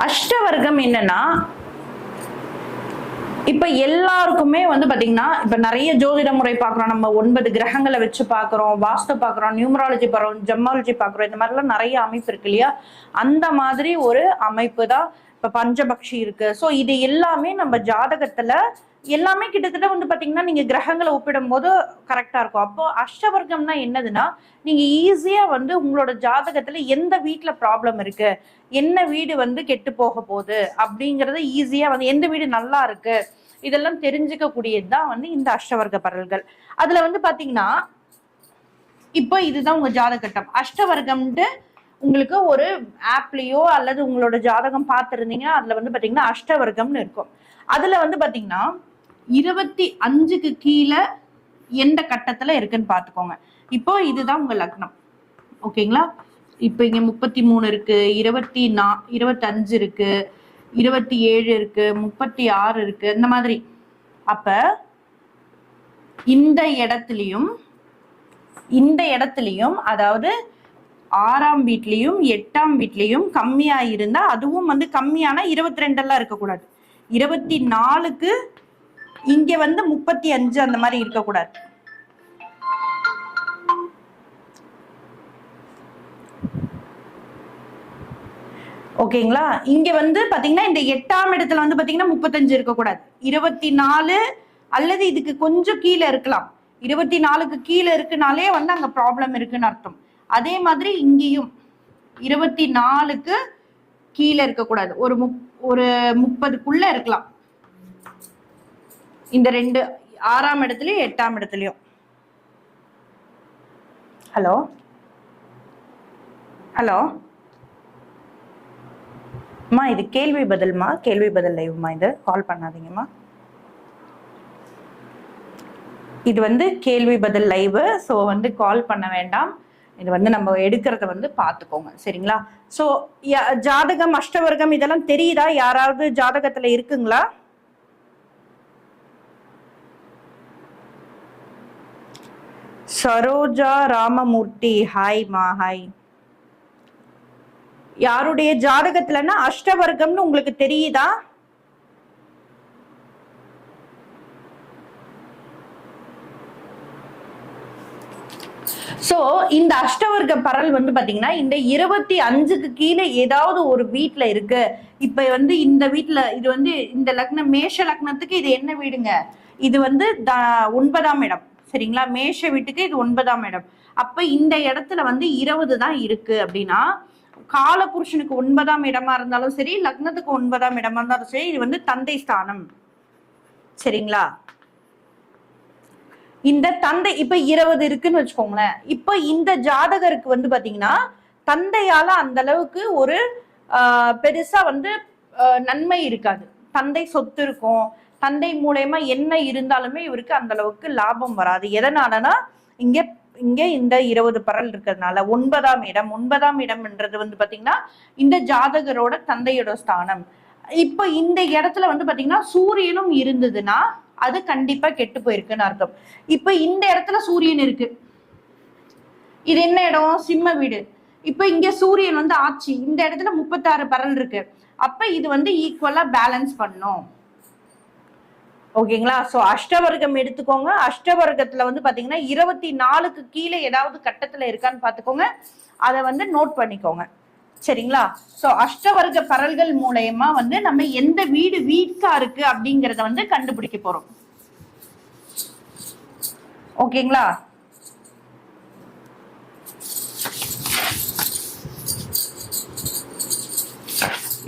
அஷ்டவர்க்கம் என்னன்னா இப்ப எல்லாருக்குமே வந்து பாத்தீங்கன்னா இப்ப நிறைய ஜோதிட முறை பாக்குறோம் நம்ம ஒன்பது கிரகங்களை வச்சு பாக்குறோம் வாஸ்து பாக்குறோம் நியூமராலஜி பாக்குறோம் ஜெம்மாலஜி பாக்குறோம் இந்த மாதிரிலாம் நிறைய அமைப்பு இருக்கு இல்லையா? அந்த மாதிரி ஒரு அமைப்பு தான் இப்ப பஞ்சபக்ஷி இருக்கு. சோ இது எல்லாமே நம்ம ஜாதகத்துல எல்லாமே கிட்டத்தட்ட வந்து பார்த்தீங்கன்னா நீங்கள் கிரகங்களை ஒப்பிடும் போது கரெக்டாக இருக்கும். அப்போ அஷ்டவர்க்கம்னா என்னதுன்னா நீங்கள் ஈஸியாக வந்து உங்களோட ஜாதகத்தில் எந்த வீட்டில் ப்ராப்ளம் இருக்குது என்ன வீடு வந்து கெட்டு போக போகுது? அப்படிங்கிறத ஈஸியாக வந்து எந்த வீடு நல்லா இருக்குது இதெல்லாம் தெரிஞ்சுக்கக்கூடியது தான் வந்து இந்த அஷ்டவர்க்க பரல்கள் அதில் வந்து பார்த்தீங்கன்னா இப்போ இதுதான் உங்கள் ஜாதகட்டம். அஷ்டவர்க்கம்ட்டு உங்களுக்கு ஒரு ஆப்லேயோ அல்லது உங்களோட ஜாதகம் பார்த்துருந்தீங்கன்னா அதில் வந்து பார்த்தீங்கன்னா அஷ்டவர்க்கம்னு இருக்கும். அதில் வந்து பார்த்தீங்கன்னா இருபத்தி அஞ்சுக்கு கீழே எந்த கட்டத்துல இருக்குன்னு பாத்துக்கோங்க இப்போ இதுதான் உங்க லக்னம். ஓகேங்களா? இப்போ இங்க முப்பத்தி மூணு இருக்கு இருபத்தி நா இருபத்தஞ்சு இருக்கு இருபத்தி ஏழு இருக்கு முப்பத்தி ஆறு இருக்கு இந்த மாதிரி. அப்ப இந்த இடத்துலயும் இந்த இடத்துலயும் அதாவது ஆறாம் வீட்லயும் எட்டாம் வீட்லயும் கம்மியா இருந்தா அதுவும் வந்து கம்மியான இருபத்தி ரெண்டெல்லாம் இருக்கக்கூடாது. இருபத்தி நாலுக்கு இங்க வந்து முப்பத்தி அஞ்சு அந்த மாதிரி இருக்கக்கூடாது. ஓகேங்களா? இங்க வந்து பாத்தீங்கன்னா இந்த எட்டாம் இடத்துல வந்து பாத்தீங்கன்னா முப்பத்தஞ்சு இருக்கக்கூடாது. இருபத்தி நாலு அல்லது இதுக்கு கொஞ்சம் கீழே இருக்கலாம். இருபத்தி நாலுக்கு கீழே இருக்குனாலே வந்து அங்க ப்ராப்ளம் இருக்குன்னு அர்த்தம். அதே மாதிரி இங்கேயும் இருபத்தி நாலுக்கு கீழே இருக்கக்கூடாது. ஒரு முப் ஒரு முப்பதுக்குள்ள இருக்கலாம். இந்த ரெண்டு ஆறாம் இடத்துலயும் எட்டாம் இடத்துலயும். ஹலோ? ஹலோ? அம்மா இது கேள்வி பதில்மா? கேள்வி பதில் லைவ்மா இது? கால் பண்ணாதீங்கம்மா. இது வந்து கேள்வி பதில் லைவ் ஸோ வந்து கால் பண்ண வேண்டாம். இது வந்து நம்ம எடுக்கிறத வந்து பார்த்துக்கோங்க சரிங்களா? ஸோ ஜாதகம் அஷ்டவர்க்கம் இதெல்லாம் தெரியுதா? யாராவது ஜாதகத்தில் இருக்குங்களா? சரோஜா ராமமூர்த்தி. ஹாய் மா ஹாய் யாருடைய ஜாதகத்துலன்னா அஷ்டவர்க்கம்னு உங்களுக்கு தெரியுதா? சோ இந்த அஷ்டவர்க்க பரல் வந்து பாத்தீங்கன்னா இந்த இருபத்தி அஞ்சுக்கு கீழே ஏதாவது ஒரு வீட்டில் இருக்கு. இப்ப வந்து இந்த வீட்டில் இது வந்து இந்த லக்னம் மேஷ லக்னத்துக்கு இது என்ன வீடுங்க? இது வந்து ஒன்பதாம் இடம். சரிங்களா? மேஷ வீட்டுக்கு இது ஒன்பதாம் இடம். அப்ப இந்த இடத்துல வந்து இருபது தான் இருக்கு அப்படின்னா காலபுருஷனுக்கு ஒன்பதாம் இடமா இருந்தாலும் சரி லக்னத்துக்கு ஒன்பதாம் இடமா இருந்தாலும் சரி இது வந்து தந்தை ஸ்தானம். சரிங்களா? இந்த தந்தை இப்ப இருபது இருக்குன்னு வச்சுக்கோங்களேன். இப்ப இந்த ஜாதகருக்கு வந்து பாத்தீங்கன்னா தந்தையால அந்த அளவுக்கு ஒரு பெருசா வந்து நன்மை இருக்காது. தந்தை சொத்து இருக்கும். தந்தை மூலயமா என்ன இருந்தாலுமே இவருக்கு அந்த அளவுக்கு லாபம் வராது. எதனாலனா இங்க இங்க இந்த இருபது பரல் இருக்கிறதுனால ஒன்பதாம் இடம் ஒன்பதாம் இடம்ன்றது வந்து பாத்தீங்கன்னா இந்த ஜாதகரோட தந்தையோட ஸ்தானம். இப்ப இந்த இடத்துல வந்து பாத்தீங்கன்னா சூரியனும் இருந்ததுன்னா அது கண்டிப்பா கெட்டு போயிருக்குன்னு அர்த்தம். இப்ப இந்த இடத்துல சூரியன் இருக்கு. இது என்ன இடம்? சிம்ம வீடு. இப்ப இங்க சூரியன் வந்து ஆட்சி. இந்த இடத்துல முப்பத்தாறு பரல் இருக்கு. அப்ப இது வந்து ஈக்குவலா பேலன்ஸ் பண்ணும். ஓகேங்களா? ஸோ அஷ்டவர்க்கம் எடுத்துக்கோங்க. அஷ்டவர்க்கத்தில் வந்து பார்த்தீங்கன்னா இருபத்தி நாலுக்கு கீழே ஏதாவது கட்டத்தில் இருக்கான்னு பார்த்துக்கோங்க அதை வந்து நோட் பண்ணிக்கோங்க. சரிங்களா? ஸோ அஷ்டவர்க்க பரல்கள் மூலயமா வந்து நம்ம எந்த வீடு வீக்கா இருக்கு அப்படிங்கிறத வந்து கண்டுபிடிக்க போறோம். ஓகேங்களா?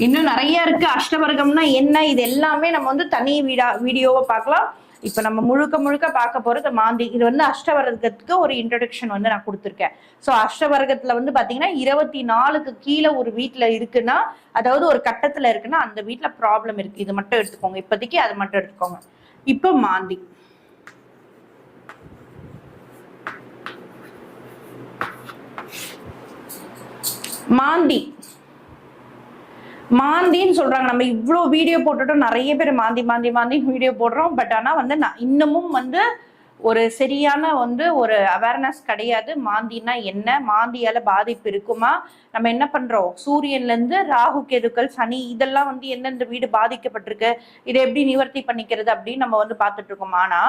இன்னும் நிறைய இருக்கு. அஷ்டவர்க்கம்னா என்ன? இது எல்லாமே நம்ம வந்து தனி வீடா வீடியோவை பார்க்கலாம். இப்ப நம்ம முழுக்க முழுக்க பார்க்க போறது மாந்தி. இது வந்து அஷ்டவர்க்கத்துக்கு ஒரு இன்ட்ரடக்ஷன் வந்து நான் கொடுத்துருக்கேன். ஸோ அஷ்டவர்க்கத்துல வந்து பாத்தீங்கன்னா இருபத்தி நாலுக்கு கீழே ஒரு வீட்டில் இருக்குன்னா அதாவது ஒரு கட்டத்துல இருக்குன்னா அந்த வீட்டில் ப்ராப்ளம் இருக்கு. இது மட்டும் எடுத்துக்கோங்க. இப்போதைக்கு அது மட்டும் எடுத்துக்கோங்க. இப்போ மாந்தி. மாந்தி. மாந்தின்னு சொல்றாங்க. நம்ம இவ்வளோ வீடியோ போட்டுட்டோம். நிறைய பேர் மாந்தி மாந்தி மாந்தி வீடியோ போடுறோம். பட் ஆனா வந்து நான் இன்னமும் வந்து ஒரு சரியான வந்து ஒரு அவேர்னஸ் கிடையாது. மாந்தினா என்ன? மாந்தியால பாதிப்பு இருக்குமா? நம்ம என்ன பண்றோம்? சூரியன்ல இருந்து ராகு கேதுக்கள் சனி இதெல்லாம் வந்து எந்தெந்த வீடு பாதிக்கப்பட்டிருக்கு? இதை எப்படி நிவர்த்தி பண்ணிக்கிறது அப்படின்னு நம்ம வந்து பார்த்துட்டு இருக்கோம். ஆனா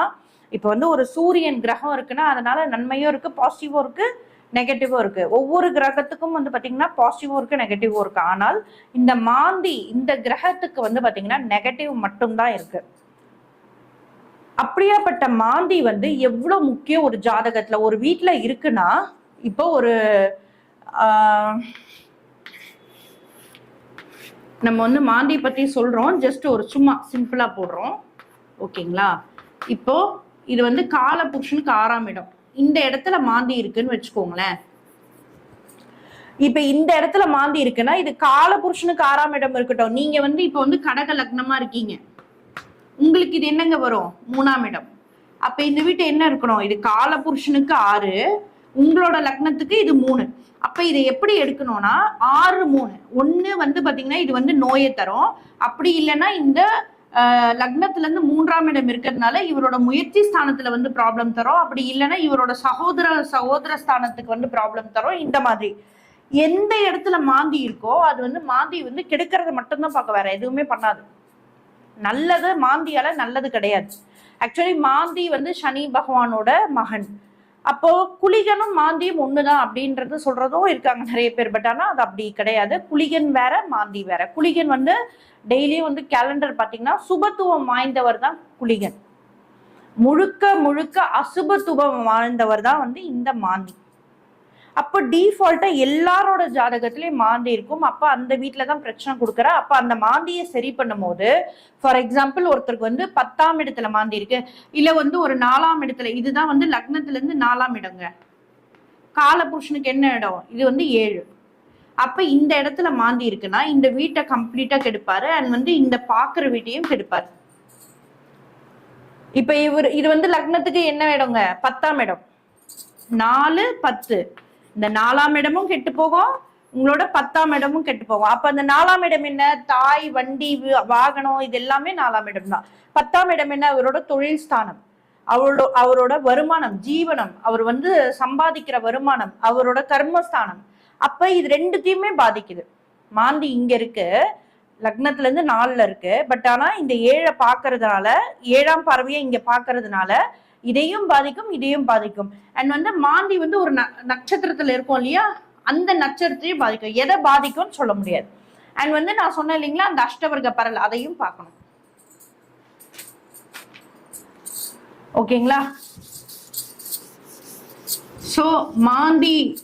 இப்போ வந்து ஒரு சூரியன் கிரகம் இருக்குன்னா அதனால நன்மையும் இருக்கு பாசிட்டிவும் இருக்கு. நெகட்டிவும் இருக்கு. ஒவ்வொரு கிரகத்துக்கும் வந்து பாத்தீங்கன்னா பாசிட்டிவும் இருக்கு நெகட்டிவும் இருக்கு. ஆனால் இந்த மாந்தி இந்த கிரகத்துக்கு வந்து பாத்தீங்கன்னா நெகட்டிவ் மட்டும்தான் இருக்கு. அப்படியாப்பட்ட மாந்தி வந்து எவ்வளவு முக்கியம் ஒரு ஜாதகத்துல? ஒரு வீட்டுல இருக்குன்னா இப்போ ஒரு ஆஹ், நம்ம வந்து மாந்தி பத்தி சொல்றோம். ஜஸ்ட் ஒரு சும்மா சிம்பிளா போடுறோம். ஓகேங்களா? இப்போ இது வந்து காலபுருஷனுக்கு ஆறாம் இடம். இந்த இடத்துல மாந்தி இருக்குன்னு வச்சுக்கோங்களேன். இப்ப இந்த இடத்துல மாந்தி இருக்குன்னா இது காலபுருஷனுக்கு ஆறாம் இடம் இருக்கட்டும். நீங்க வந்து இப்ப வந்து கடக லக்னமா இருக்கீங்க. உங்களுக்கு இது என்னங்க வரும்? மூணாம் இடம். அப்ப இந்த வீட்டு என்ன இருக்கணும்? இது காலபுருஷனுக்கு ஆறு உங்களோட லக்னத்துக்கு இது மூணு. அப்ப இதை எப்படி எடுக்கணும்னா ஆறு மூணு. ஒன்னு வந்து பாத்தீங்கன்னா இது வந்து நோயை தரும். அப்படி இல்லைன்னா இந்த லக்னத்துல இருந்து மூன்றாம் இடம் இருக்கிறதுனால இவரோட முயற்சி ஸ்தானத்துல வந்து ப்ராப்ளம் தரும். அப்படி இல்லைன்னா இவரோட சகோதர சகோதர ஸ்தானத்துக்கு வந்து ப்ராப்ளம் தரும். இந்த மாதிரி எந்த இடத்துல மாந்தி இருக்கோ அது வந்து மாந்தி வந்து கெடுக்கிறத மட்டும்தான் பார்க்க வேற எதுவுமே பண்ணாது. நல்லது மாந்தியால நல்லது கிடையாது. ஆக்சுவலி மாந்தி வந்து சனி பகவானோட மகன். அப்போ குளிகனும் மாந்தியும் ஒண்ணுதான் அப்படின்றது சொல்றதும் இருக்காங்க நிறைய பேர். பட் ஆனா அது அப்படி கிடையாது. குளிகன் வேற மாந்தி வேற. குளிகன் வந்து டெய்லியும் வந்து கேலண்டர் பாத்தீங்கன்னா சுபத்துவம் வாய்ந்தவர் தான் குளிகன். முழுக்க முழுக்க அசுபத்துவம் வாழ்ந்தவர் தான் வந்து இந்த மாந்தி. அப்போ டிஃபால்ட்டா எல்லாரோட ஜாதகத்திலயும் மாந்தி இருக்கும். அப்ப அந்த வீட்டில் தான் பிரச்சனை கொடுக்குற. அப்ப அந்த மாந்தியை சரி பண்ணும்போது ஃபார் எக்ஸாம்பிள் ஒருத்தருக்கு வந்து பத்தாம் இடத்துல மாந்தி இருக்கு. இல்ல வந்து ஒரு நாலாம் இடத்துல இதுதான் வந்து லக்னத்துல இருந்து நாலாம் இடங்க. காலபுருஷனுக்கு என்ன இடம்? இது வந்து ஏழு. அப்ப இந்த இடத்துல மாந்தி இருக்குன்னா இந்த வீட்டை கம்ப்ளீட்டா கெடுப்பாரு. அண்ட் வந்து இந்த பாக்குற வீட்டையும் கெடுப்பாரு. இப்ப இவர் இது வந்து லக்னத்துக்கு என்ன இடங்க? பத்தாம் இடம். நாலு பத்து. இந்த நாலாம் இடமும் கெட்டு போகும் உங்களோட பத்தாம் இடமும் கெட்டு போகும். அப்ப அந்த நாலாம் இடம் என்ன? தாய் வண்டி வாகனம் இது எல்லாமே நாலாம் இடம் தான். பத்தாம் இடம் என்ன? அவரோட தொழில் ஸ்தானம். அவரோட அவரோட வருமானம் ஜீவனம். அவர் வந்து சம்பாதிக்கிற வருமானம் அவரோட கர்மஸ்தானம். அப்ப இது ரெண்டுத்தையுமே பாதிக்குது. மாந்தி இங்க இருக்கு லக்னத்துல இருந்து நாலுல இருக்கு. பட் ஆனா இந்த ஏழை பாக்குறதுனால ஏழாம் பார்வையை இங்க பாக்குறதுனால இதையும் பாதிக்கும் இதையும் பாதிக்கும். அண்ட் வந்து மாந்தி வந்து ஒரு ந- நட்சத்திரத்துல இருக்கும் இல்லையா? அந்த நட்சத்திரத்தையும் பாதிக்கும். எதை பாதிக்கும்னு சொல்ல முடியாது. அண்ட் வந்து நான் சொன்னேன் இல்லைங்களா? அந்த அஷ்டவர்க்க பரல் அதையும் பார்க்கணும். ஓகேங்களா? சோ மாந்தி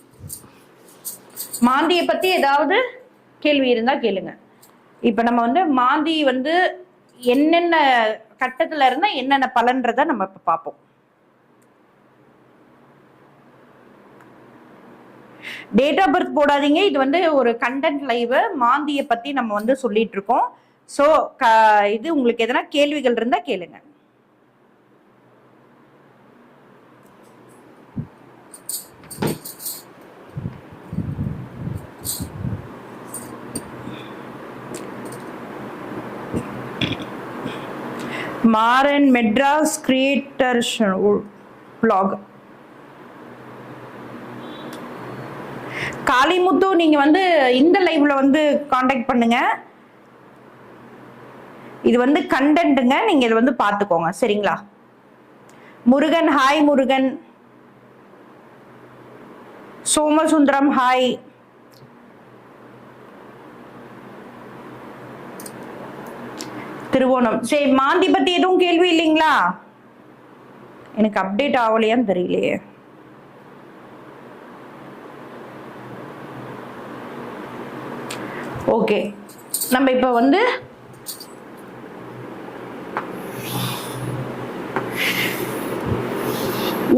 மாந்தியை பத்தி ஏதாவது கேள்வி இருந்தா கேளுங்க. இப்ப நம்ம வந்து மாந்தி வந்து என்னென்ன கட்டத்துல இருந்தா என்னென்ன பலன்றத நம்ம இப்ப பார்ப்போம். டேட் ஆஃப் பர்த் போடாதீங்க. இது வந்து ஒரு கண்டென்ட் லைவ் மாந்தியை பத்தி நம்ம வந்து சொல்லிட்டு இருக்கோம். ஸோ இது உங்களுக்கு எதனா கேள்விகள் இருந்தா கேளுங்க. மாறன் மெட்ராஸ் கிரியேட்டர் ப்ளாக் காளிமுத்து நீங்க வந்து இந்த லைவ்ல வந்து காண்டாக்ட் பண்ணுங்க. இது வந்து கண்டென்ட்டுங்க நீங்க இதை வந்து பார்த்துக்கோங்க. சரிங்களா? முருகன் ஹாய் முருகன். சோமசுந்தரம் ஹாய் திருவோணம். சரி மாந்தி பத்தி எதுவும் கேள்வி இல்லைங்களா? எனக்கு அப்டேட் ஆகலையான்னு தெரியலையே. ஓகே. நம்ம இப்போ வந்து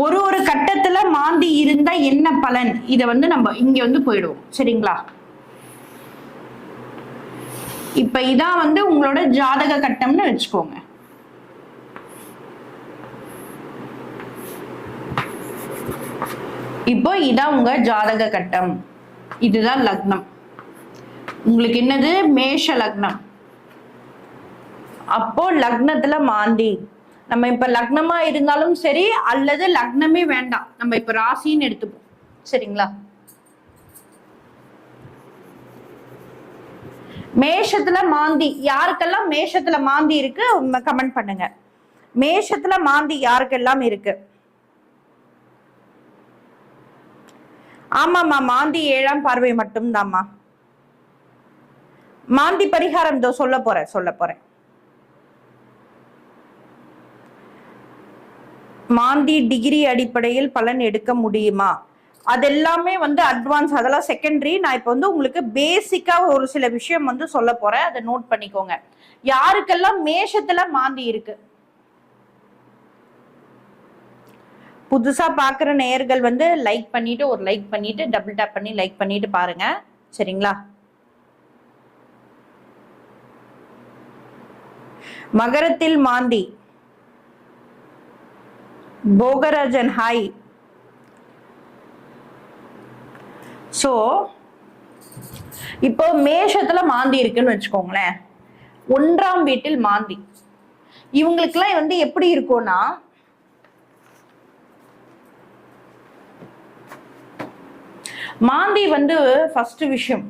ஒரு ஒரு கட்டத்துல மாந்தி இருந்தா என்ன பலன்? இதை வந்து நம்ம இங்க வந்து போயிடுவோம். சரிங்களா? இப்ப இதான் வந்து உங்களோட ஜாதக கட்டம்னு வச்சுக்கோங்க. இப்போ இதான் உங்க ஜாதக கட்டம். இதுதான் லக்னம். உங்களுக்கு என்னது? மேஷ லக்னம். அப்போ லக்னத்துல மாந்தி. நம்ம இப்ப லக்னமா இருந்தாலும் சரி அல்லது லக்னமே வேண்டாம். நம்ம இப்ப ராசின்னு எடுத்துப்போம். சரிங்களா? மேஷத்துல மாந்தி. யாருக்கெல்லாம் மேஷத்துல மாந்தி இருக்கு கமெண்ட் பண்ணுங்க. மேஷத்துல மாந்தி யாருக்கெல்லாம் இருக்கு? ஆமாம்மா மாந்தி ஏழாம் பார்வை மட்டும்தாம்மா. மாந்தி பரிகாரம் இதோ சொல்ல போறேன் சொல்ல போறேன். மாந்தி டிகிரி அடிப்படையில் பலன் எடுக்க முடியுமா? அதெல்லாமே வந்து அட்வான்ஸ் அதெல்லாம் செகண்டரி நான் இப்போ வந்து உங்களுக்கு பேசிக்காக ஒரு சில விஷயம் வந்து சொல்ல போறேன். அதை நோட் பண்ணிக்கோங்க. யாருக்கெல்லாம் மேஷத்துல மாந்தி இருக்கு? புதுசாக பார்க்குற நேயர்கள் வந்து லைக் பண்ணிட்டு ஒரு லைக் பண்ணிட்டு டபுள் டேப் பண்ணி லைக் பண்ணிட்டு பாருங்க. சரிங்களா? மகரத்தில் மாந்தி. போகராஜன் ஹாய் ஸோ இப்போ மேஷத்துல மாந்தி இருக்குன்னு வச்சுக்கோங்களேன். ஒன்றாம் வீட்டில் மாந்தி. இவங்களுக்குலாம் வந்து எப்படி இருக்கும்னா மாந்தி வந்து ஃபர்ஸ்ட் விஷயம்.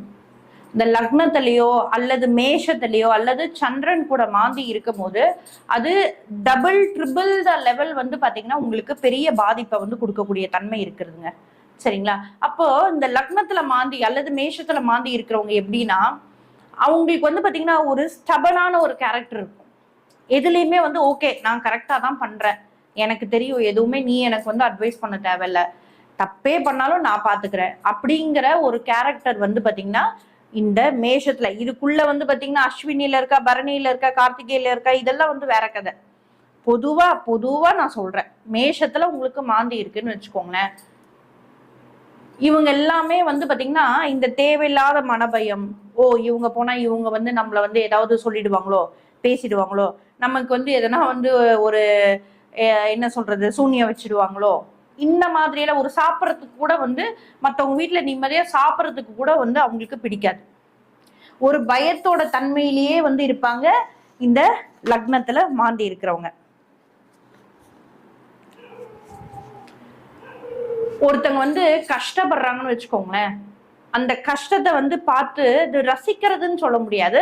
இந்த லக்னத்திலேயோ அல்லது மேஷத்திலேயோ அல்லது சந்திரன் கூட மாந்தி இருக்கும் போது அது டபுள் ட்ரிபிள் த லெவல் வந்து பாத்தீங்கன்னா உங்களுக்கு பெரிய பாதிப்பை வந்து கொடுக்கக்கூடிய தன்மை இருக்குதுங்க. சரிங்களா? அப்போ இந்த லக்னத்துல மாந்தி அல்லது மேஷத்துல மாந்தி இருக்கிறவங்க எப்படின்னா அவங்களுக்கு வந்து பாத்தீங்கன்னா ஒரு ஸ்டபனான ஒரு கேரக்டர் இருக்கும். எதுலையுமே வந்து ஓகே நான் கரெக்டா தான் பண்றேன். எனக்கு தெரியும் எதுவுமே நீ எனக்கு வந்து அட்வைஸ் பண்ண தேவையில்ல. தப்பே பண்ணாலும் நான் பாத்துக்கிறேன். அப்படிங்கிற ஒரு கேரக்டர் வந்து பாத்தீங்கன்னா இந்த மேஷத்துல இதுக்குள்ள வந்து பாத்தீங்கன்னா அஸ்வினில இருக்கா பரணியில இருக்கா கார்த்திகேயில இருக்கா இதெல்லாம் வந்து வேற கதை. பொதுவா பொதுவா நான் சொல்றேன். மேஷத்துல உங்களுக்கு மாந்தி இருக்குன்னு வச்சுக்கோங்களேன். இவங்க எல்லாமே வந்து பாத்தீங்கன்னா இந்த தேவையில்லாத மனபயம் ஓ இவங்க போனா இவங்க வந்து நம்மள வந்து ஏதாவது சொல்லிடுவாங்களோ பேசிடுவாங்களோ நமக்கு வந்து எதனா வந்து ஒரு அஹ், என்ன சொல்றது சூன்யம் வச்சிடுவாங்களோ இந்த மாதிரியெல்லாம் ஒரு சாப்பிட்றதுக்கு கூட வந்து மற்றவங்க வீட்டில் நிம்மதியாக சாப்பிட்றதுக்கு கூட வந்து அவங்களுக்கு பிடிக்காது. ஒரு பயத்தோட தன்மையிலேயே வந்து இருப்பாங்க இந்த லக்னத்துல மாந்தி இருக்கிறவங்க. ஒருத்தங்க வந்து கஷ்டப்படுறாங்கன்னு வச்சுக்கோங்களேன். அந்த கஷ்டத்தை வந்து பார்த்து இது ரசிக்கிறதுன்னு சொல்ல முடியாது.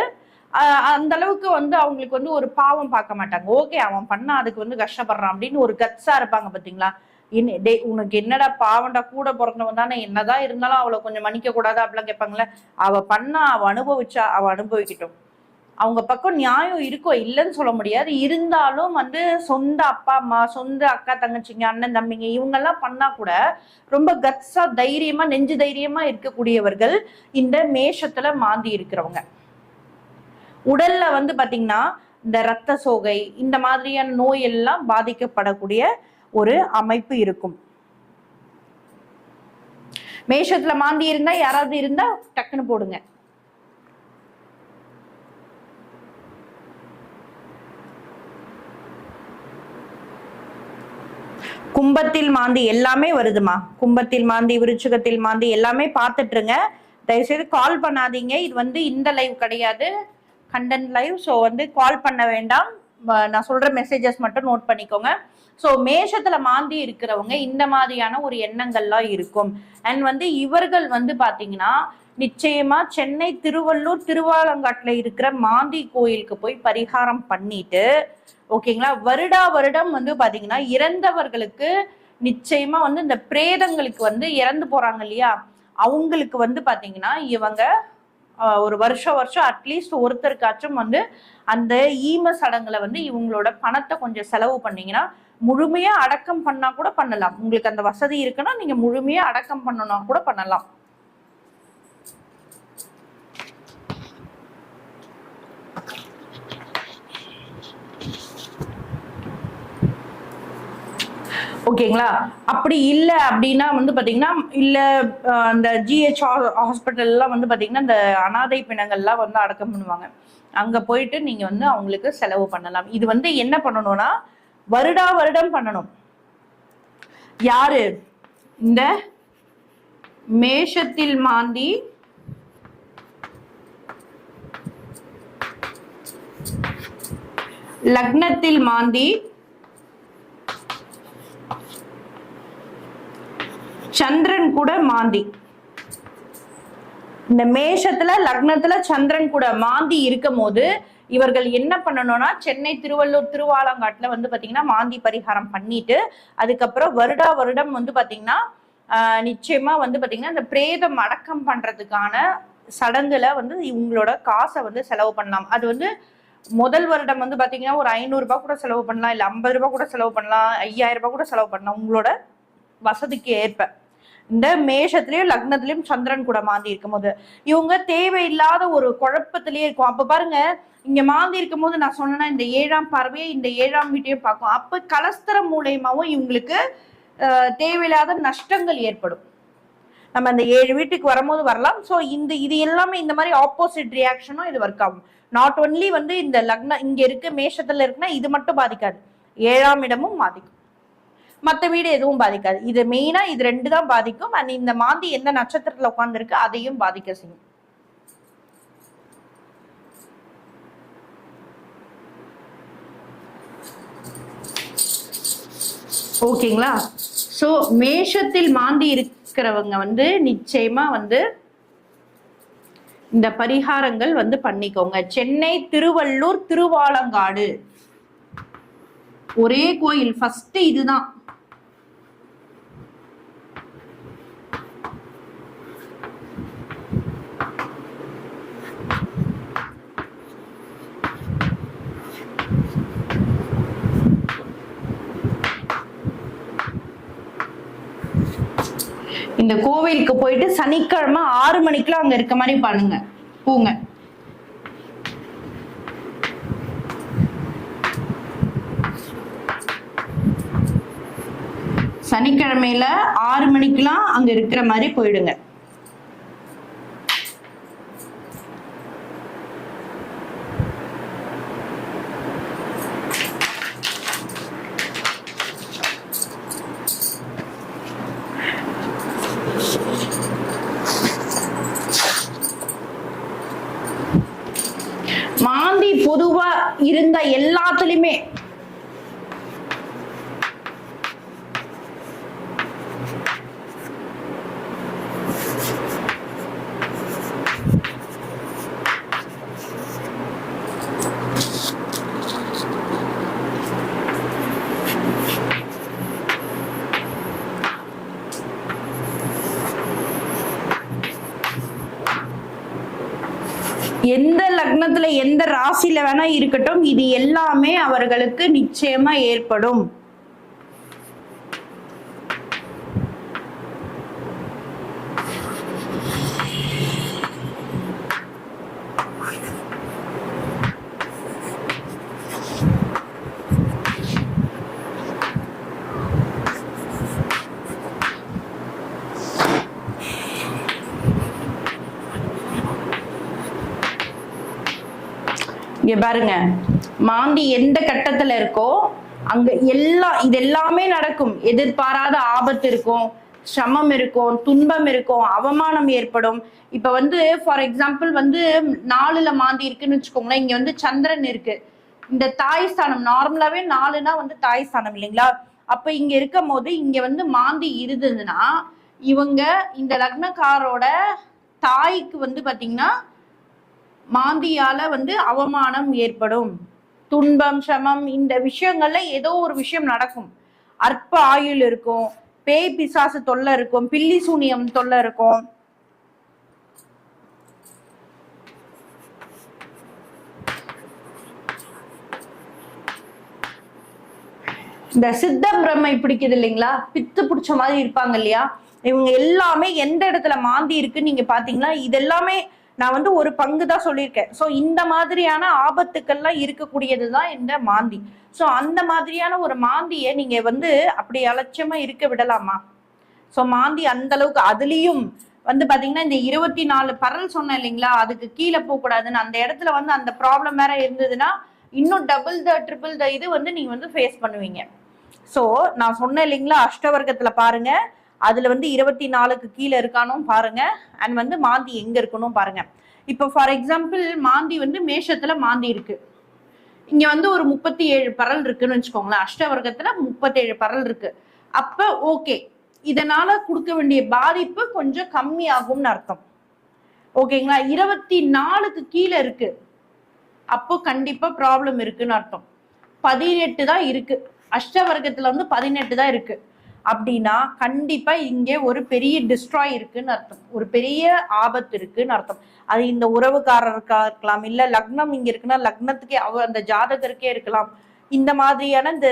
அந்த அளவுக்கு வந்து அவங்களுக்கு வந்து ஒரு பாவம் பார்க்க மாட்டாங்க. ஓகே அவன் பண்ணா அதுக்கு வந்து கஷ்டப்படுறான் அப்படின்னு ஒரு கட்ஸா இருப்பாங்க பாத்தீங்களா? என்ன டே உனக்கு என்னடா பாவண்டா கூட பிறந்தவன் தானே என்னதான் இருந்தாலும் அவளை கொஞ்சம் மன்னிக்க கூடாதா அப்படிலாம் கேட்பாங்களே. அவ பண்ணா அவ அனுபவிச்சா அவ அனுபவிக்கட்டும். அவங்க பக்கம் நியாயம் இருக்கோ இல்லைன்னு சொல்ல முடியாது. இருந்தாலும் வந்து சொந்த அப்பா அம்மா சொந்த அக்கா தங்கச்சிங்க அண்ணன் தம்பிங்க இவங்கெல்லாம் பண்ணா கூட ரொம்ப கட்ஸா தைரியமா நெஞ்சு தைரியமா இருக்கக்கூடியவர்கள் இந்த மேஷத்துல மாந்தி இருக்கிறவங்க. உடல்ல வந்து பாத்தீங்கன்னா இந்த ரத்த சோகை இந்த மாதிரியான நோய் எல்லாம் பாதிக்கப்படக்கூடிய ஒரு அமைப்பு இருக்கும். மேஷத்துல மாந்தி இருந்தா யாராவது இருந்தா டக்குன்னு போடுங்க. கும்பத்தில் மாந்தி எல்லாமே வருதுமா? கும்பத்தில் மாந்தி விருச்சிகத்தில் மாந்தி எல்லாமே பார்த்துட்டுருங்க. தயவுசெய்து கால் பண்ணாதீங்க. இது வந்து இந்த லைவ் கிடையாது. கண்டென்ட் லைவ் ஸோ வந்து கால் பண்ண வேண்டாம். நான் சொல்ற மெசேஜஸ் மட்டும் நோட் பண்ணிக்கோங்க. ஸோ மேஷத்துல மாந்தி இருக்கிறவங்க இந்த மாதிரியான ஒரு எண்ணங்கள்லாம் இருக்கும். அண்ட் வந்து இவர்கள் வந்து பாத்தீங்கன்னா நிச்சயமா சென்னை திருவள்ளூர் திருவாலங்காட்டுல இருக்கிற மாந்தி கோயிலுக்கு போய் பரிகாரம் பண்ணிட்டு ஓகேங்களா? வருடா வருடம் வந்து பாத்தீங்கன்னா இறந்தவர்களுக்கு நிச்சயமா வந்து இந்த பிரேதங்களுக்கு வந்து இறந்து போறாங்க இல்லையா? அவங்களுக்கு வந்து பாத்தீங்கன்னா இவங்க ஒரு வருஷம் வருஷம் அட்லீஸ்ட் ஒருத்தருக்காச்சும் வந்து அந்த ஈம சடங்குல வந்து இவங்களோட பணத்தை கொஞ்சம் செலவு பண்ணீங்கன்னா முழுமையா அடக்கம் பண்ணா கூட பண்ணலாம். உங்களுக்கு அந்த வசதி இருக்குன்னா நீங்க முழுமையா அடக்கம் பண்ணனா கூட பண்ணலாம். ஓகேங்களா? அப்படி இல்லை அப்படின்னா வந்து பாத்தீங்கன்னா இல்ல அஹ், அந்த ஜிஹெச் ஹாஸ்பிட்டல்லாம் வந்து பாத்தீங்கன்னா இந்த அனாதை பிணங்கள்லாம் வந்து அடக்கம் பண்ணுவாங்க. அங்க போயிட்டு நீங்க வந்து அவங்களுக்கு செலவு பண்ணலாம். இது வந்து என்ன பண்ணணும்னா வருடா வருடம் பண்ணணும். யாரு? இந்த மேஷத்தில் மாந்தி. லக்னத்தில் மாந்தி. சந்திரன் கூட மாந்தி. இந்த மேஷத்துல லக்னத்துல சந்திரன் கூட மாந்தி இருக்கும் போது இவர்கள் என்ன பண்ணணும்னா சென்னை திருவள்ளூர் திருவாலங்காட்டுல வந்து பாத்தீங்கன்னா மாந்தி பரிகாரம் பண்ணிட்டு அதுக்கப்புறம் வருடா வருடம் வந்து பாத்தீங்கன்னா நிச்சயமா வந்து பாத்தீங்கன்னா இந்த பிரேதம் அடக்கம் பண்றதுக்கான சடங்குல வந்து இவங்களோட காசை வந்து செலவு பண்ணலாம். அது வந்து முதல் வருடம் வந்து பாத்தீங்கன்னா ஒரு ஐநூறு ரூபாய் கூட செலவு பண்ணலாம் இல்ல ஐம்பது ரூபாய் கூட செலவு பண்ணலாம் ஐயாயிரம் ரூபாய் கூட செலவு பண்ணலாம் உங்களோட வசதிக்கு ஏற்ப. இந்த மேஷத்திலயும் லக்னத்திலயும் சந்திரன் கூட மாந்தி இருக்கும் போது இவங்க தேவையில்லாத ஒரு குழப்பத்திலேயே இருக்கும். அப்ப பாருங்க இங்க மாந்தி இருக்கும் போது நான் சொன்னேன்னா இந்த ஏழாம் பார்வையை இந்த ஏழாம் வீட்டையும் பார்க்கும். அப்ப கலஸ்தரம் மூலயமாவும் இவங்களுக்கு தேவையில்லாத நஷ்டங்கள் ஏற்படும். நம்ம அந்த ஏழு வீட்டுக்கு வரும்போது வரலாம். ஸோ இந்த இது எல்லாமே இந்த மாதிரி ஆப்போசிட் ரியாக்ஷனும் இது ஒர்க் ஆகும். நாட் ஒன்லி வந்து இந்த லக்னம் இங்க இருக்கு மேஷத்துல இருக்குன்னா இது மட்டும் பாதிக்காது. ஏழாம் இடமும் பாதிக்கும். மற்ற வீடு எதுவும் பாதிக்காது. இது மெயினா இது ரெண்டு தான் பாதிக்கும். அண்ட் இந்த மாந்தி எந்த நட்சத்திரத்துல உட்காந்துருக்கு அதையும் பாதிக்க செய்யும். ஓகேங்களா? ஸோ மேஷத்தில் மாந்தி இருக்கிறவங்க வந்து நிச்சயமா வந்து இந்த பரிகாரங்கள் வந்து பண்ணிக்கோங்க. சென்னை திருவள்ளூர் திருவாலங்காடு. ஒரே கோயில். ஃபர்ஸ்ட் இதுதான். இந்த கோவிலுக்கு போயிட்டு சனிக்கிழமை ஆறு மணிக்கெல்லாம் அங்க இருக்க மாதிரி பண்ணுங்க. பூங்க. சனிக்கிழமையில ஆறு மணிக்கெல்லாம் அங்க இருக்கிற மாதிரி போயிடுங்க மாந்தி பொதுவா இருந்த எல்லாத்துலயுமே எந்த லக்னத்துல எந்த ராசியில வேணா இருக்கட்டும் இது எல்லாமே அவர்களுக்கு நிச்சயமா ஏற்படும். இங்க பாருங்க. மாந்தி எந்த கட்டத்துல இருக்கோ அங்க எல்லா இது எல்லாமே நடக்கும். எதிர்பாராத ஆபத்து இருக்கும் சிரமம் இருக்கும் துன்பம் இருக்கும் அவமானம் ஏற்படும். இப்ப வந்து ஃபார் எக்ஸாம்பிள் வந்து நாலுல மாந்தி இருக்குன்னு வச்சுக்கோங்களேன். இங்க வந்து சந்திரன் இருக்கு. இந்த தாய் ஸ்தானம் நார்மலாவே நாலுனா வந்து தாய் ஸ்தானம் இல்லைங்களா? அப்ப இங்க இருக்கும் போது இங்க வந்து மாந்தி இருந்ததுன்னா இவங்க இந்த லக்னக்காரோட தாய்க்கு வந்து பாத்தீங்கன்னா மாந்தியால வந்து அவமானம் ஏற்படும். துன்பம் சமம் இந்த விஷயங்கள்ல ஏதோ ஒரு விஷயம் நடக்கும். அற்ப ஆயுள் இருக்கும் பேய் பிசாசு தொல்லை இருக்கும் பில்லி சூனியம் தொல்லை இருக்கும். இந்த சித்த பிரம்மை பிடிக்குது இல்லைங்களா? பித்து பிடிச்ச மாதிரி இருப்பாங்க இல்லையா? இவங்க எல்லாமே எந்த இடத்துல மாந்தி இருக்குன்னு நீங்க பாத்தீங்கன்னா இது எல்லாமே நான் வந்து ஒரு பங்கு தான் சொல்லியிருக்கேன். ஸோ இந்த மாதிரியான ஆபத்துக்கள்லாம் இருக்கக்கூடியது தான் இந்த மாந்தி. ஸோ அந்த மாதிரியான ஒரு மாந்தியை நீங்கள் வந்து அப்படி அலட்சியமாக இருக்க விடலாமா? ஸோ மாந்தி அந்த அளவுக்கு அதுலேயும் வந்து பாத்தீங்கன்னா இந்த இருபத்தி நாலு பரல் சொன்னேன் இல்லைங்களா? அதுக்கு கீழே போகக்கூடாதுன்னு அந்த இடத்துல வந்து அந்த ப்ராப்ளம் வேற இருந்ததுன்னா இன்னும் டபுள் த ட்ரிபிள் த இது வந்து நீங்க வந்து ஃபேஸ் பண்ணுவீங்க. ஸோ நான் சொன்னேன் இல்லைங்களா? அஷ்டவர்க்கத்துல பாருங்க. அதில் வந்து இருபத்தி நாலுக்கு கீழே இருக்கானும் பாருங்க. அண்ட் வந்து மாந்தி எங்கே இருக்கணும் பாருங்க. இப்போ ஃபார் எக்ஸாம்பிள் மாந்தி வந்து மேஷத்தில் மாந்தி இருக்கு. இங்கே வந்து ஒரு முப்பத்தி ஏழு பரல் இருக்குன்னு வச்சுக்கோங்களேன். அஷ்டவர்க்கத்தில் முப்பத்தேழு பரல் இருக்கு. அப்போ ஓகே இதனால கொடுக்க வேண்டிய பாதிப்பு கொஞ்சம் கம்மியாகும்னு அர்த்தம். ஓகேங்களா இருபத்தி நாலுக்கு கீழே இருக்கு. அப்போ கண்டிப்பா ப்ராப்ளம் இருக்குன்னு அர்த்தம். பதினெட்டு தான் இருக்கு. அஷ்டவர்க்கத்துல வந்து பதினெட்டு தான் இருக்கு. அப்படின்னா கண்டிப்பா இங்கே ஒரு பெரிய டிஸ்ட்ராய் இருக்குன்னு அர்த்தம். ஒரு பெரிய ஆபத்து இருக்குன்னு அர்த்தம். அது இந்த உறவுக்காரருக்கா இருக்கலாம் இல்ல லக்னம் இங்க இருக்குன்னா லக்னத்துக்கே அவ அந்த ஜாதகருக்கே இருக்கலாம். இந்த மாதிரியான இந்த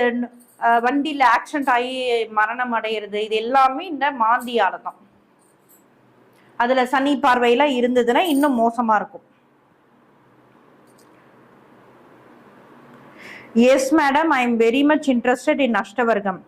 வண்டியில் வண்டியில ஆக்சிடென்ட் ஆகி மரணம் அடையிறது இது எல்லாமே இந்த மாந்தியால தான் அதுல சனி பார்வையெல்லாம் இருந்ததுன்னா இன்னும் மோசமா இருக்கும். Yes madam I am very much interested in Ashtavargam.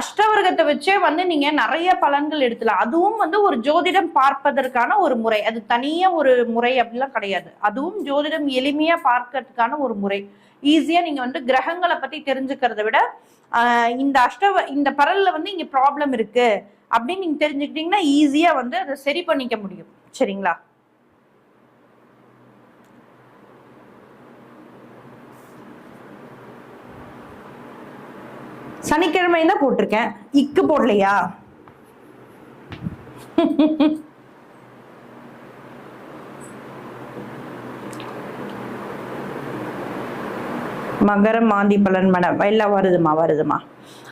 அஷ்டவர்க்கத்தை வச்சே வந்து நீங்க நிறைய பலன்கள் எடுக்கலாம் அதுவும் வந்து ஒரு ஜோதிடம் பார்ப்பதற்கான ஒரு முறை. அது தனியா ஒரு முறை அப்படிலாம் கிடையாது. அதுவும் ஜோதிடம் எளிமையா பார்க்கறதுக்கான ஒரு முறை. ஈஸியா நீங்க வந்து கிரகங்களை பத்தி தெரிஞ்சுக்கிறத விட இந்த அஷ்டவ இந்த பரல்ல வந்து இங்க ப்ராப்ளம் இருக்கு அப்படின்னு நீங்க தெரிஞ்சுக்கிட்டீங்கன்னா ஈஸியா வந்து அதை சரி பண்ணிக்க முடியும். சரிங்களா? சனிக்கிழமை தான் போட்டிருக்கேன். இக்கு போடலையா? மகரம் மாந்தி பலன் மேடம் எல்லாம் வருதுமா வருதுமா?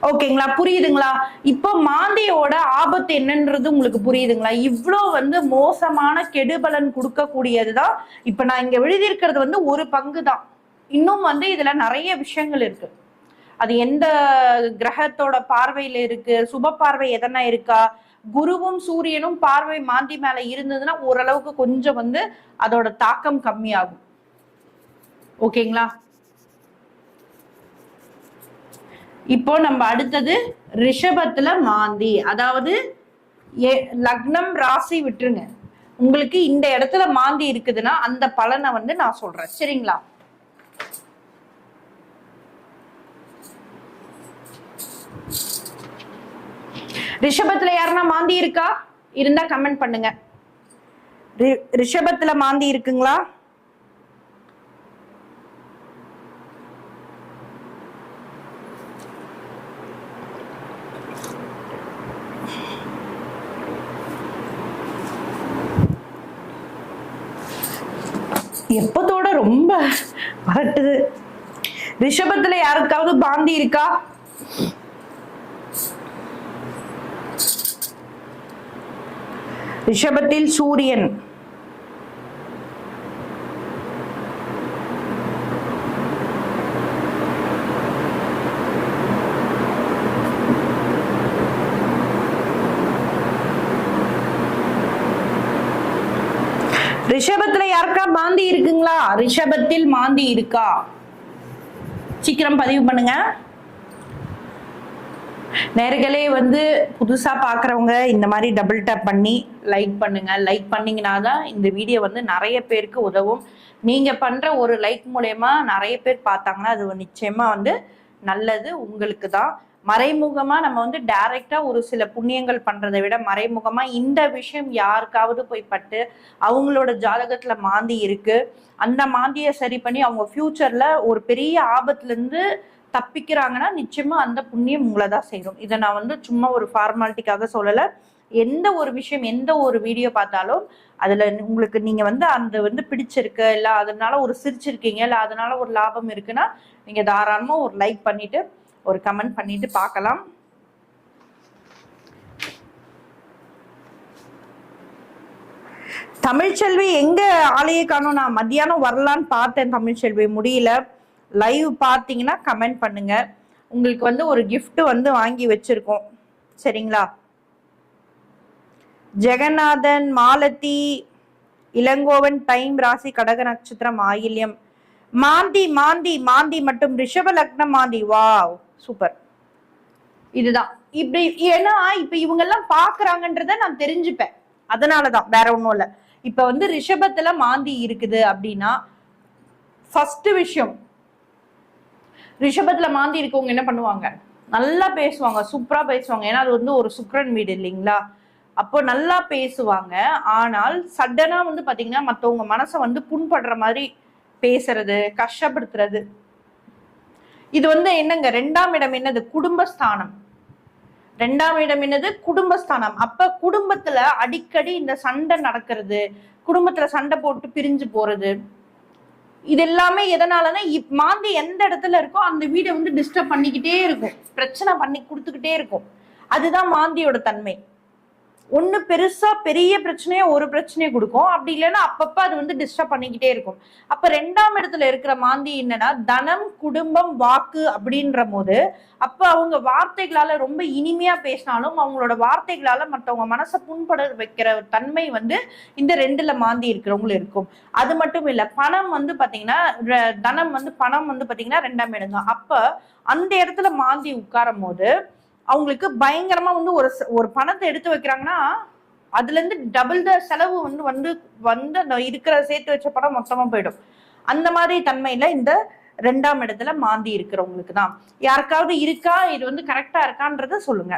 ஓகேங்களா புரியுதுங்களா? இப்போ மாந்தியோட ஆபத்து என்னன்றது உங்களுக்கு புரியுதுங்களா? இவ்வளோ வந்து மோசமான கெடுபலன் கொடுக்கக்கூடியதுதான். இப்போ நான் இங்க எழுதியிருக்கிறது வந்து ஒரு பங்கு தான் இன்னும் வந்து இதுல நிறைய விஷயங்கள் இருக்கு. அது எந்த கிரகத்தோட பார்வையில இருக்கு? சுப பார்வை எதனா இருக்கா? குருவும் சூரியனும் பார்வை மாந்தி மேல இருந்ததுன்னா ஓரளவுக்கு கொஞ்சம் வந்து அதோட தாக்கம் கம்மியாகும். ஓகேங்களா? இப்போ நம்ம அடுத்தது ரிஷபத்துல மாந்தி. அதாவது ஏ- லக்னம் ராசி விட்டுருங்க. உங்களுக்கு இந்த இடத்துல மாந்தி இருக்குதுன்னா அந்த பலனை வந்து நான் சொல்றேன். சரிங்களா? ரிஷபத்துல யாருன்னா மாந்தி இருக்கா? இருந்தா கமெண்ட் பண்ணுங்க. ரிஷபத்துல மாந்தி இருக்குங்களா? எப்பத்தோட ரொம்ப வரட்டுது. ரிஷபத்துல யாருக்காவது பாந்தி இருக்கா? ரிஷபத்தில் சூரியன். ரிஷபத்துல யாருக்கா மாந்தி இருக்குங்களா? ரிஷபத்தில் மாந்தி இருக்கா? சீக்கிரம் பதிவு பண்ணுங்க. நேர்களே வந்து புதுசா பாக்குறவங்க இந்த மாதிரி டபுள் டேப் பண்ணி லைக் பண்ணுங்க. லைக் பண்ணீங்கன்னா தான் இந்த வீடியோ வந்து நிறைய பேருக்கு உதவும். நீங்க பண்ற ஒரு லைக் மூலயமா நிறைய பேர் பார்த்தாங்கன்னா அது நிச்சயமா வந்து நல்லது உங்களுக்கு தான். மறைமுகமா நம்ம வந்து டைரக்டா ஒரு சில புண்ணியங்கள் பண்றதை விட மறைமுகமா இந்த விஷயம் யாருக்காவது போய் பட்டு அவங்களோட ஜாதகத்துல மாந்தி இருக்கு. அந்த மாந்தியை சரி பண்ணி அவங்க ஃபியூச்சர்ல ஒரு பெரிய ஆபத்துல இருந்து தப்பிக்கிறாங்கன்னா நிச்சயமா அந்த புண்ணியம் உங்களை தான் சேரும். இதை நான் வந்து சும்மா ஒரு ஃபார்மாலிட்டிக்காக சொல்லலை. எந்த ஒரு விஷயம் எந்த ஒரு வீடியோ பார்த்தாலும் அதுல உங்களுக்கு நீங்க வந்து அந்த வந்து பிடிச்சிருக்கு இல்ல அதனால ஒரு சிரிச்சிருக்கீங்க இல்ல அதனால ஒரு லாபம் இருக்குன்னா நீங்க தாராளமா ஒரு லைக் பண்ணிட்டு ஒரு கமெண்ட் பண்ணிட்டு பார்க்கலாம். தமிழ்ச்செல்வி எங்க ஆலையை காணும்? நான் மத்தியானம் வரலான்னு பார்த்தேன் தமிழ்ச்செல்வி. முடியல. லைவ் பார்த்தீங்கன்னா கமெண்ட் பண்ணுங்க. உங்களுக்கு வந்து ஒரு கிஃப்ட் வந்து வாங்கி வச்சிருக்கோம். சரிங்களா? ஜெகநாதன் மாலதி இளங்கோவன் டைம் ராசி கடக நட்சத்திரம் ஆயில்யம் மாந்தி மாந்தி மாந்தி மற்றும் ரிஷப லக்னம் மாந்தி. Wow super. இதுதான். இப்படி ஏன்னா இப்ப இவங்க எல்லாம் பாக்குறாங்கன்றத நான் தெரிஞ்சுப்பேன். அதனாலதான் வேற ஒண்ணும் இல்ல. இப்ப வந்து ரிஷபத்துல மாந்தி இருக்குது அப்படின்னா ஃபர்ஸ்ட் விஷயம் ரிஷபத்துல மாந்தி இருக்கவங்க என்ன பண்ணுவாங்க? நல்லா பேசுவாங்க சூப்பரா பேசுவாங்க. ஏன்னா அது வந்து ஒரு சுக்ரன் வீடு இல்லைங்களா? அப்போ நல்லா பேசுவாங்க. ஆனால் சடனா வந்து பாத்தீங்கன்னா மத்தவங்க மனசை வந்து புண்படுற மாதிரி பேசுறது கஷ்டப்படுத்துறது. இது வந்து என்னங்க? ரெண்டாம் இடம் என்னது? குடும்பஸ்தானம். ரெண்டாம் இடம் என்னது? குடும்பஸ்தானம். அப்ப குடும்பத்துல அடிக்கடி இந்த சண்டை நடக்கிறது குடும்பத்துல சண்டை போட்டு பிரிஞ்சு போறது இது எல்லாமே எதனாலன்னா இப் மாந்தி எந்த இடத்துல இருக்கோ அந்த வீடை வந்து டிஸ்டர்ப் பண்ணிக்கிட்டே இருக்கும். பிரச்சனை பண்ணி கொடுத்துக்கிட்டே இருக்கும். அதுதான் மாந்தியோட தன்மை. ஒன்று பெருசா பெரிய பிரச்சனையா ஒரு பிரச்சனையை கொடுக்கும். அப்படி இல்லைன்னா அப்பப்ப அது வந்து டிஸ்டர்ப் பண்ணிக்கிட்டே இருக்கும். அப்ப ரெண்டாம் இடத்துல இருக்கிற மாந்தி என்னன்னா தனம் குடும்பம் வாக்கு அப்படின்ற போது அப்ப அவங்க வார்த்தைகளால ரொம்ப இனிமையா பேசினாலும் அவங்களோட வார்த்தைகளால மற்றவங்க மனசை புண்பட வைக்கிற தன்மை வந்து இந்த ரெண்டுல மாந்தி இருக்கிறவங்களும் இருக்கும். அது மட்டும் இல்ல பணம் வந்து பாத்தீங்கன்னா தனம் வந்து பணம் வந்து பாத்தீங்கன்னா ரெண்டாம் இடம் தான். அப்ப அந்த இடத்துல மாந்தி உட்காரும் போது அவங்களுக்கு பயங்கரமா வந்து ஒரு ச- ஒரு பணத்தை எடுத்து வைக்கிறாங்கன்னா அதுல இருந்து டபுள் த செலவு வந்து வந்து வந்து அந்த இருக்கிற சேர்த்து வச்ச பணம் மொத்தமா போயிடும். அந்த மாதிரி தன்மையில இந்த ரெண்டாம் இடத்துல மாந்தி இருக்கிறவங்களுக்கு தான். யாருக்காவது இருக்கா? இது வந்து கரெக்டா இருக்கான்றத சொல்லுங்க.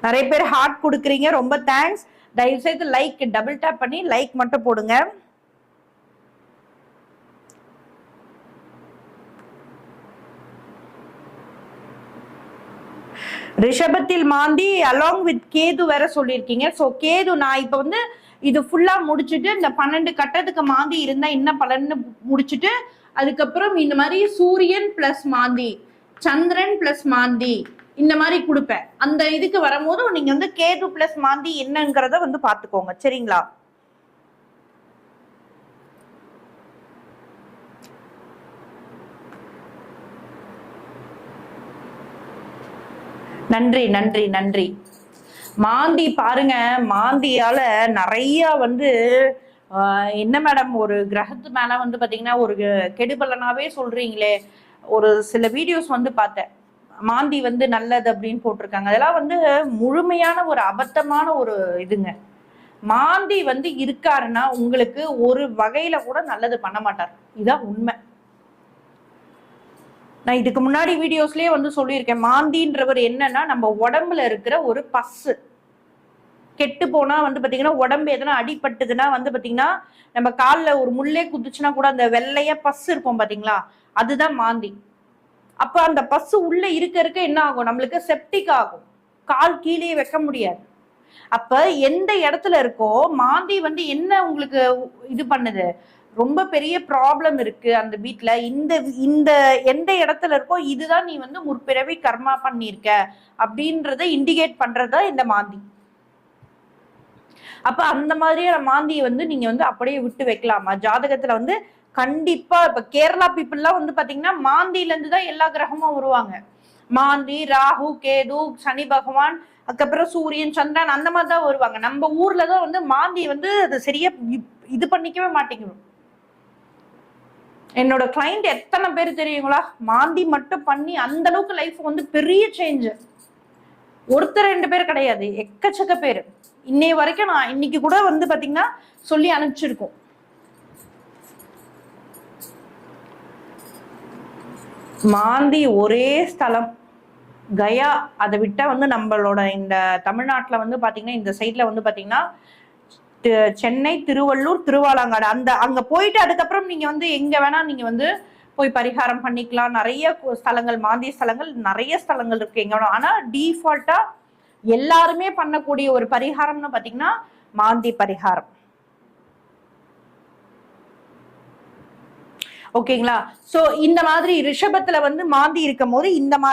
நிறைய பேர் ஹார்ட் கொடுக்குறீங்க. ரொம்ப தேங்க்ஸ் தயவு செய்து லைக் டபுள் டேப் பண்ணி லைக் மட்டும் போடுங்க. ரிஷபத்தில் மாந்தி அலாங் வித் கேது வேற சொல்லியிருக்கீங்க. ஸோ கேது நான் இப்போ வந்து இது ஃபுல்லாக முடிச்சுட்டு இந்த பன்னெண்டு கட்டத்துக்கு மாந்தி இருந்தால் என்ன பலன்னு முடிச்சுட்டு அதுக்கப்புறம் இந்த மாதிரி சூரியன் பிளஸ் மாந்தி சந்திரன் பிளஸ் மாந்தி இந்த மாதிரி கொடுப்பேன். அந்த இதுக்கு வரும்போது நீங்கள் வந்து கேது பிளஸ் மாந்தி என்னங்கிறத வந்து பார்த்துக்கோங்க. சரிங்களா? நன்றி நன்றி நன்றி. மாந்தி பாருங்க மாந்தியால நிறைய வந்து என்ன மேடம் ஒரு கிரகத்து மேல வந்து பாத்தீங்கன்னா ஒரு கெடுபலனாவே சொல்றீங்களே. ஒரு சில வீடியோஸ் வந்து பார்த்தேன். மாந்தி வந்து நல்லது அப்படின்னு போட்டிருக்காங்க. அதெல்லாம் வந்து முழுமையான ஒரு அபத்தமான ஒரு இதுங்க. மாந்தி வந்து இருக்காருன்னா உங்களுக்கு ஒரு வகையில கூட நல்லது பண்ண மாட்டார். இதான் உண்மை. நான் இதுக்கு முன்னாடி வீடியோஸ்லயே வந்து சொல்லியிருக்கேன். மாந்தின்றவர் என்னன்னா நம்ம உடம்புல இருக்கிற ஒரு பஸ்ஸு. கெட்டு போனா வந்து பாத்தீங்கன்னா உடம்பு எதனா அடிபட்டுதுன்னா வந்து பாத்தீங்கன்னா நம்ம காலில் ஒரு முள்ளே குதிச்சுன்னா கூட அந்த வெள்ளைய பஸ் இருக்கும் பாத்தீங்களா? அதுதான் மாந்தி. அப்ப அந்த பஸ் உள்ள இருக்க இருக்க என்ன ஆகும்? நம்மளுக்கு செப்டிக் ஆகும். கால் கீழே வைக்க முடியாது. அப்ப எந்த இடத்துல இருக்கோ மாந்தி வந்து என்ன உங்களுக்கு இது பண்ணுது? ரொம்ப பெரிய ப்ராப்ளம் இருக்கு அந்த வீட்ல. இந்த இந்த எந்த இடத்துல இருக்கோ இதுதான் நீ வந்து முற்பிறவி கர்மா பண்ணியிருக்க அப்படின்றத இண்டிகேட் பண்றதா இந்த மாந்தி. அப்ப அந்த மாதிரியான மாந்தியை வந்து நீங்க வந்து அப்படியே விட்டு வைக்கலாமா? ஜாதகத்துல வந்து கண்டிப்பா இப்ப கேரளா பீப்புள்லாம் வந்து பாத்தீங்கன்னா மாந்தியில இருந்து தான் எல்லா கிரகமும் வருவாங்க. மாந்தி ராகு கேது சனி பகவான் அதுக்கப்புறம் சூரியன் சந்திரன் அந்த மாதிரி தான் வருவாங்க. நம்ம ஊர்ல தான் வந்து மாந்தி வந்து அது சரியா இது பண்ணிக்கவே மாட்டேங்கிறோம் என்னோட கிளைண்ட் எத்தனை பேர் தெரியுங்களா? மாந்தி மட்டும் பண்ணி அந்த அளவுக்கு லைஃப் வந்து பெரிய சேஞ்சு ஒருத்தர் ரெண்டு பேர் கிடையாது எக்கச்சக்க பேர். இன்னை வரைக்கும் நான் இன்னைக்கு கூட வந்து பாத்தீங்கன்னா சொல்லி அனுப்பிச்சிருக்கோம். மாந்தி ஒரே ஸ்தலம். கயா அதை விட்டா வந்து நம்மளோட இந்த தமிழ்நாட்டில் வந்து பாத்தீங்கன்னா இந்த சைட்ல வந்து பாத்தீங்கன்னா சென்னை திருவள்ளூர் திருவாலாங்காடு. அந்த அங்க போயிட்டு அதுக்கப்புறம் நீங்க வந்து எங்க வேணா நீங்க வந்து போய் பரிகாரம் பண்ணிக்கலாம். நிறைய ஸ்தலங்கள் மாந்திய ஸ்தலங்கள் நிறைய ஸ்தலங்கள் இருக்கு எங்க ஆனா டிஃபால்ட்டா எல்லாருமே பண்ணக்கூடிய ஒரு பரிகாரம்னு பாத்தீங்கன்னா மாந்தி பரிகாரம். ஓகேங்களா? சோ இந்த மாதிரி ரிஷபத்துல வந்து மாந்தி இருக்கும் போது இந்த மாதிரி